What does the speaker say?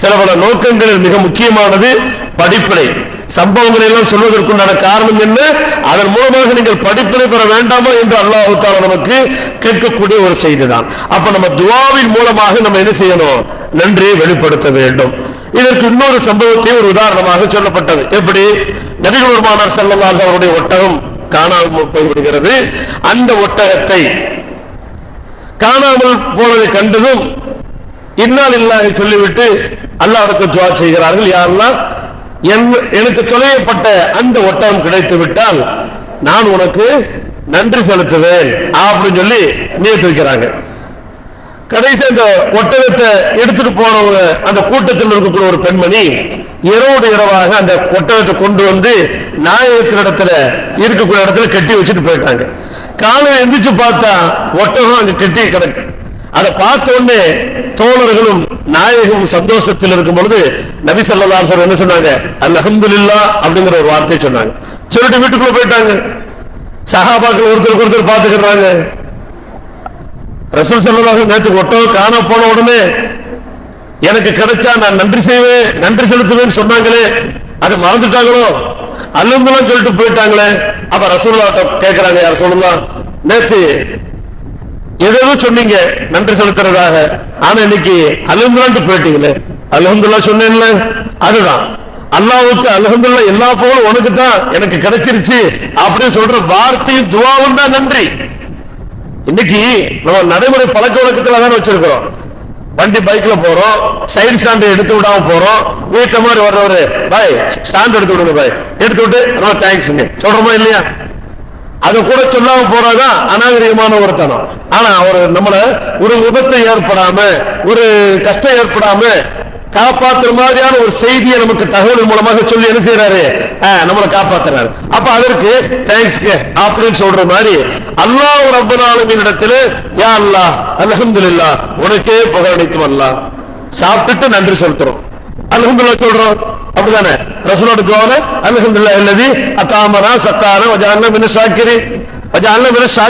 சில பல நோக்கங்களில் மிக முக்கியமானது படிப்பினை. சம்பவங்களை எல்லாம் சொல்வதற்குண்டான காரணம் என்ன? அதன் மூலமாக நீங்கள் படிப்பினை பெற வேண்டாமா என்று அல்லாஹால நமக்கு கேட்கக்கூடிய ஒரு செய்தி தான் அப்ப நம்ம துவாவின் மூலமாக நம்ம என்ன செய்யணும்? நன்றியை வெளிப்படுத்த வேண்டும். இதற்கு இன்னொரு சம்பவத்தையும் ஒரு உதாரணமாக சொல்லப்பட்டது. எப்படி? நபிகள் பெருமானார் அவருடைய ஒட்டகம் காணாமல் போய்விடுகிறது. அந்த ஒட்டகத்தை காணாமல் போனதை கண்டதும் இன்னால் இல்லாத சொல்லிவிட்டு அல்லாவுக்கு துவா செய்கிறார்கள். யாரெல்லாம் என்- எனக்கு தொலையப்பட்ட அந்த ஒட்டகம் கிடைத்து விட்டால் நான் உனக்கு நன்றி செலுத்துவேன் அப்படின்னு சொல்லி நியத்து வைக்கிறாங்க. கடைசி அந்த ஒட்டகத்தை எடுத்துட்டு போனவங்க அந்த கூட்டத்தில் இருக்கக்கூடிய ஒரு பெண்மணி இரவோடு இரவாக அந்த ஒட்டகத்தை கொண்டு வந்து நாயகத்தின் இடத்துல இருக்கக்கூடிய இடத்துல கட்டி வச்சுட்டு போயிட்டாங்க. காலையில் எந்திரிச்சு பார்த்தா ஒட்டகம் அங்க கட்டி கிடக்கு. அதை பார்த்த உடனே தோழர்களும் நாயகமும் சந்தோஷத்தில் இருக்கும் பொழுது நபி சல்லா சார் என்ன சொன்னாங்க? அல்ஹம்துலில்லாஹ் அப்படிங்கிற ஒரு வார்த்தை சொன்னாங்க. சொல்லிட்டு வீட்டுக்குள்ள போயிட்டாங்க. சகாபாக்கள் ஒருத்தருக்கு ஒருத்தர் பார்த்துக்கிறாங்க ரசூல் ஸல்லல்லாஹு நேற்று ஒட்டோ காண போன உடனே எனக்கு கிடைச்சா நான் நன்றி செய்வேன் நன்றி செலுத்துவேன்னு சொன்னாங்களே அது மறந்துட்டாங்களோ? அல்ஹம்துலில்லாஹ் சொல்லிட்டு போயிட்டாங்களே. அப்ப ரசூலுல்லாஹ் கேட்கிறாங்க யார் சொல்லலாம் நேத்து ஏதோ சொன்னீங்க நன்றி செலுத்துறதாக. ஆனா இன்னைக்கு அல்ஹம்துலில்லாஹ் போயிட்டீங்களே. அலகுந்துல்லா சொன்னேன்ல அதுதான். அல்லாவுக்கு அலகுந்துல்லா எல்லா புகழும் உனக்கு தான் எனக்கு கிடைச்சிருச்சு அப்படின்னு சொல்ற வார்த்தையும் துவாவும் தான் நன்றி. இன்னைக்கு நம்ம நடைமுறை பழக்க வழக்கத்துல தானே வச்சிருக்கிறோம். வண்டி பைக்ல போறோம் சைடு ஸ்டாண்ட் எடுத்து விடாம போறோம் வீட்டை மாதிரி வர்றவரு பாய் ஸ்டாண்ட் எடுத்து விடுங்க பாய். எடுத்து விட்டு ரொம்ப தேங்க்ஸ்ங்க சொல்றோமா இல்லையா? அது கூட சொல்லாம போறாதான் அநாகரிகமான ஒரு தனம் ஆனா அவர் நம்மள ஒரு விபத்து ஏற்படாம ஒரு கஷ்டம் ஏற்படாம காப்பாத்துற மாதிரியான ஒரு செய்தியை நமக்கு தகவல் மூலமாக சொல்லி என்ன செய்யறாரு ஆஹ், நம்மளை காப்பாத்துறாரு. அப்ப அதற்கு தேங்க்ஸ் அப்படின்னு சொல்ற மாதிரி அல்லாஹ் ரப்பல் ஆலமீன் இடத்துல யா அல்லாஹ் அல்ஹம்துலில்லாஹ் உனக்கே புகழ் அனைத்தும் அல்லாஹ். சாப்பிட்டுட்டு நன்றி செலுத்துறோம் அல்ஹம்துலில்லாஹ் சொல்றோம். அப்படிதானே? ரசூலோட துவால அல்ஹம்துலில்லாஹ் அல்லதி அத்தாமனா சத்தான வஜான மின ஷாக்கிரி வஜான மின ஷாக்கிரி